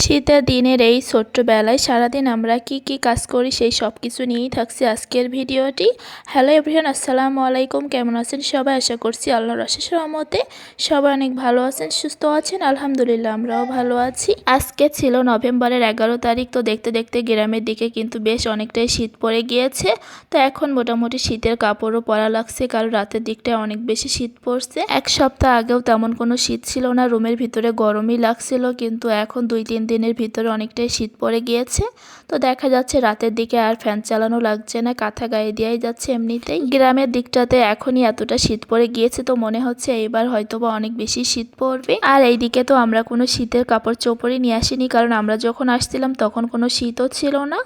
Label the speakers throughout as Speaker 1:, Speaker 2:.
Speaker 1: শীতের দিনের এই ছোট্টবেলায় সারাদিন আমরা কি কি কাজ করি সেই সব কিছু নিয়েই থাকছে আজকের ভিডিওটি। হ্যালো এভরিওয়ান আসসালামু আলাইকুম। কেমন আছেন সবাই? আশা করছি আল্লাহর অশেষ রহমতে সবাই অনেক ভালো আছেন, সুস্থ আছেন। আলহামদুলিল্লাহ, আমরাও ভালো আছি। আজকে ছিল নভেম্বরের এগারো তারিখ, তো দেখতে দেখতে গ্রামের দিকে কিন্তু বেশ অনেকটাই শীত পড়ে গিয়েছে। তো এখন মোটামুটি শীতের কাপড়ও পরা লাগছে, কারণ রাতের দিকটায় অনেক বেশি শীত পড়ছে। এক সপ্তাহ আগেও তেমন কোনো শীত ছিল না, রুমের ভিতরে গরমই লাগছিল, কিন্তু এখন দুই তিন দিনের ভিতরে অনেকটাই শীত পড়ে গিয়েছে। তো দেখা যাচ্ছে রাতের দিকে আর ফ্যান চালানো লাগছে না, কাঁথা গায়ে দেওয়াই যাচ্ছে এমনিতেই। গ্রামের দিকটাতে এখনই এতটা শীত পড়ে গিয়েছে তো মনে হচ্ছে এইবার হয়তো বা অনেক বেশি শীত পড়বে। আর এইদিকে তো আমরা কোনো শীতের কাপড় চোপড়ই নিয়ে আসিনি, কারণ আমরা যখন আসছিলাম তখন কোনো শীতও ছিল না।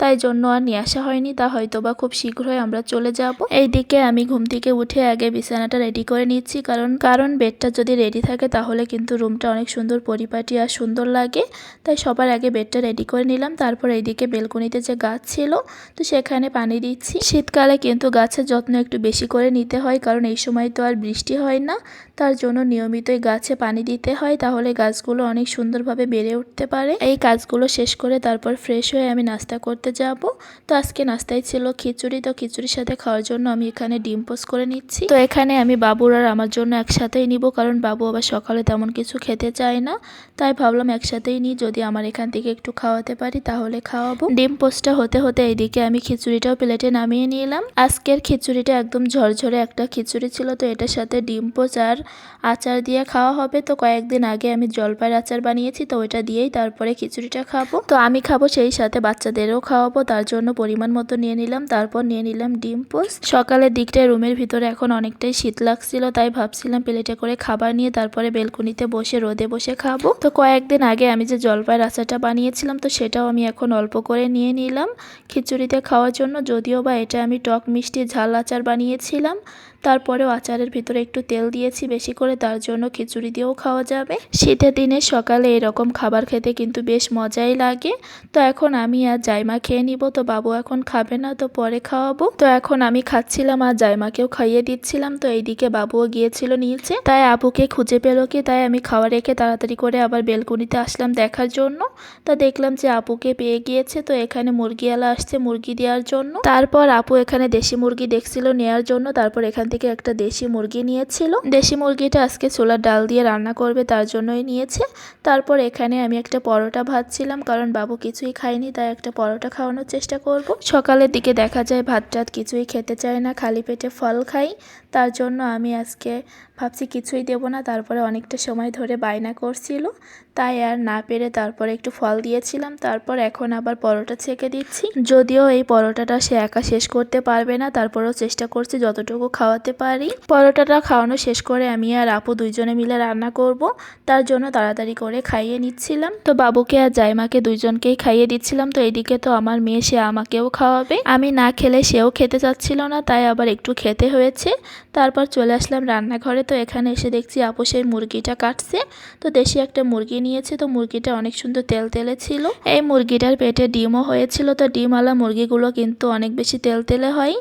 Speaker 1: তাই জন্য আর নিয়ে আসা হয়নি। তা হয়তো বা খুব শীঘ্রই আমরা চলে যাব। এইদিকে আমি ঘুম থেকে উঠে আগে বিছানাটা রেডি করে নিচ্ছি। কারণ কারণ বেডটা যদি রেডি থাকে তাহলে কিন্তু রুমটা অনেক সুন্দর পরিপাটি আর সুন্দর লাগে। তাই সবার আগে বেডটা রেডি করে নিলাম। তারপর এইদিকে বেলকনিতে যে গাছ ছিল, তো সেখানে পানি দিচ্ছি। শীতকালে কিন্তু গাছের যত্ন একটু বেশি করে নিতে হয়, কারণ এই সময় তো আর বৃষ্টি হয় না। তার জন্য নিয়মিতই গাছে পানি দিতে হয়, তাহলে গাছগুলো অনেক সুন্দরভাবে বেড়ে উঠতে পারে। এই কাজগুলো শেষ করে তারপর ফ্রেশ হয়ে আমি নাস্তা করতে যাব। তো আজকে নাস্তায় ছিল খিচুড়ি। তো খিচুড়ির সাথে খাওয়ার জন্য আমি এখানে ডিম পোস্ট করে নিচ্ছি। তো এখানে আমি বাবুর আর আমার জন্য একসাথেই নিব, কারণ বাবু আবার সকালে তেমন কিছু খেতে চায় না। তাই ভাবলাম একসাথেই নিই, যদি আমার এখান থেকে একটু খাওয়াতে পারি তাহলে খাওয়াবো। ডিম পোস্টটা হতে হতে এইদিকে আমি খিচুড়িটাও প্লেটে নামিয়ে নিলাম। আজকের খিচুড়িটা একদম ঝরঝরে একটা খিচুড়ি ছিল, তো এটার সাথে ডিম পোস্ট আর আচার দিয়ে খাওয়া হবে। তো কয়েকদিন আগে আমি জলপাইয়ের আচার বানিয়েছি, তো ওইটা দিয়েই তারপরে খিচুড়িটা খাব। তো আমি খাব সেই সাথে বাচ্চাদেরও খাওয়াবো, তার জন্য পরিমাণ মতো নিয়ে নিলাম, তারপর নিয়ে নিলাম ডিম পোস্ট সকালের দিকটায় রুমের ভিতরে এখন অনেকটাই শীত লাগছিল, তাই ভাবছিলাম প্লেটে করে খাবার নিয়ে তারপরে বেলকুনিতে বসে, রোদে বসে খাব। তো কয়েকদিন আগে আমি যে জলপাইয়ের আচারটা বানিয়েছিলাম, তো সেটাও আমি এখন অল্প করে নিয়ে নিলাম। খিচুড়িতে খাওয়ার জন্য, যদিও বা এটা আমি টক মিষ্টি ঝাল আচার বানিয়েছিলাম তারপরেও আচারের ভিতরে একটু তেল দিয়েছি, বেশি করে, তার জন্য খিচুড়ি দিয়েও খাওয়া যাবে। শীতের দিনে সকালে এরকম খাবার খেতে কিন্তু বেশ মজাই লাগে। তো এখন আমি আর জাইমা খেয়ে নিব, তো বাবু এখন খাবে না, তো পরে খাওয়াবো। তো এখন আমি খাচ্ছিলাম আর জাইমাকেও খাইয়ে দিচ্ছিলাম, তো এইদিকে বাবুও গিয়েছিল নিচে। তাই আবুকে খুঁজে পেল কি, তাই আমি খাওয়া রেখে তাড়াতাড়ি করে আবার বেলকুনিতে আসলাম দেখার জন্য। তা দেখলাম যে আপুকে পেয়ে গিয়েছে, তো এখানে মুরগিওয়ালা আসছে মুরগি দেওয়ার জন্য। তারপর আপু এখানে দেশি মুরগি দেখছিল নেওয়ার জন্য, তারপর এখান থেকে একটা দেশি মুরগি নিয়েছিল। দেশি মুরগিটা আজকে ছোলার ডাল দিয়ে রান্না করবে, তার জন্যই নিয়েছে। তারপর এখানে আমি একটা পরোটা ভাজছিলাম, কারণ বাবু কিছুই খায়নি, তাই একটা পরোটা খাওয়ানোর চেষ্টা করব। সকালের দিকে দেখা যায় ভাত টাত কিছুই খেতে চায় না, খালি পেটে ফল খাই। তার জন্য আমি আজকে ভাবছি কিছুই দেব না, তারপরে অনেকটা সময় ধরে বায়না করছিল, তাই আর না পেরে তারপরে একটু ফল দিয়েছিলাম, তারপর এখন আবার পরোটা ছেঁকে দিচ্ছি। যদিও এই পরোটাটা সে একা শেষ করতে পারবে না, তারপরেও চেষ্টা করছি যতটুকু খাওয়াতে পারি। পরোটাটা খাওয়ানো শেষ করে আমি আর আপু দুইজনে মিলে রান্না করব, তার জন্য তাড়াতাড়ি করে খাইয়ে নিচ্ছিলাম। তো বাবুকে আর জাইমাকে দুইজনকেই খাইয়ে দিচ্ছিলাম, তো এদিকে তো আমার মেয়ে, সে আমাকেও খাওয়াবে। আমি না খেলে সেও খেতে চাচ্ছিল না, তাই আবার একটু খেতে হয়েছে, তারপর চলে আসলাম রান্নাঘরে। তো এখানে এসে দেখছি আপোষের মুরগিটা কাটছে। তো দেশি একটা মুরগি নিয়েছে। তো মুরগিটা অনেক সুন্দর তেল তেলে ছিল। এই মুরগিটার পেটে ডিমও হয়েছিল। তো ডিমওয়ালা মুরগিগুলো কিন্তু অনেক বেশি তেল তেলে হয়।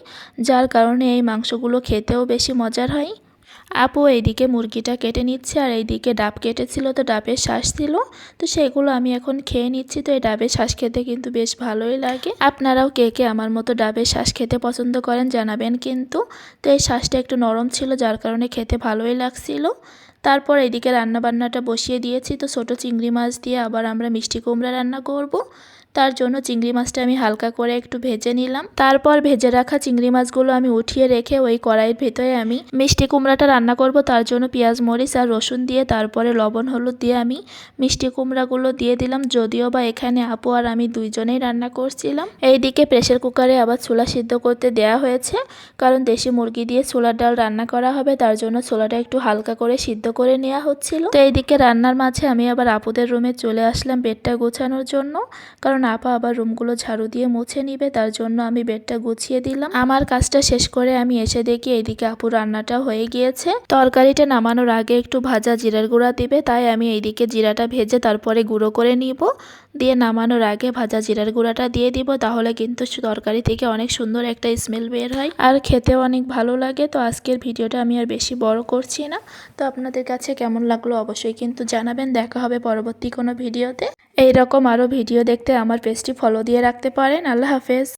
Speaker 1: যার কারণে এই মাংসগুলো খেতেও বেশি মজার হয়। আপু, এইদিকে মুরগিটা কেটে নিচ্ছে আর এইদিকে ডাব কেটেছিল তো ডাবের শ্বাস ছিল তো সেগুলো আমি এখন খেয়ে নিচ্ছি, তো এই ডাবের শ্বাস খেতে কিন্তু বেশ ভালোই লাগে। আপনারাও কে কে আমার মতো ডাবের শ্বাস খেতে পছন্দ করেন জানাবেন কিন্তু। তো এই শ্বাসটা একটু নরম ছিল, যার কারণে খেতে ভালোই লাগছিল। তারপর এদিকে রান্নাবান্নাটা বসিয়ে দিয়েছি, তো ছোটো চিংড়ি মাছ দিয়ে আবার আমরা মিষ্টি কুমড়া রান্না করব। তার জন্য চিংড়ি মাছটা আমি হালকা করে একটু ভেজে নিলাম। তারপর ভেজে রাখা চিংড়ি মাছগুলো আমি উঠিয়ে রেখে ওই কড়াইয়ের ভেতরে আমি মিষ্টি কুমড়াটা রান্না করব। তার জন্য পেঁয়াজ, মরিচ আর রসুন দিয়ে, তারপরে লবণ, হলুদ দিয়ে আমি মিষ্টি কুমড়াগুলো দিয়ে দিলাম। যদিও বা এখানে আপু আর আমি দুইজনেই রান্না করছিলাম। এইদিকে প্রেশার কুকারে আবার ছোলা সিদ্ধ করতে দেয়া হয়েছে। কারণ দেশি মুরগি দিয়ে ছোলার ডাল রান্না করা হবে, তার জন্য ছোলাটা একটু হালকা করে সিদ্ধ করে নেওয়া হচ্ছিল। তো এইদিকে রান্নার মাঝে আমি আবার আপুদের রুমে চলে আসলাম বেডটা গোছানোর জন্য। কারণ আপা আবার রুমগুলো ঝাড়ু দিয়ে মুছে নিবে, তার জন্য আমি বেডটা গুছিয়ে দিলাম। আমার কাজটা শেষ করে আমি এসে দেখি এইদিকে আপু রান্নাটা হয়ে গিয়েছে। তরকারিটা নামানোর আগে একটু ভাজা জিরার গুঁড়া দিবে, তাই আমি এইদিকে জিরাটা ভেজে তারপরে গুঁড়ো করে নিব। দিয়ে নামানোর আগে ভাজা জিরার গুঁড়াটা দিয়ে দিব, তাহলে কিন্তু তরকারি থেকে অনেক সুন্দর একটা স্মেল বের হয় আর খেতেও অনেক ভালো লাগে। তো আজকের ভিডিওটা আমি আর বেশি বড় করছি না। তো আপনাদের কাছে কেমন লাগল অবশ্যই কিন্তু জানাবেন। দেখা হবে পরবর্তী কোনো ভিডিওতে। এই রকম আরও ভিডিও দেখতে আমার পেজটি ফলো দিয়ে রাখতে পারেন। আল্লাহ হাফেজ।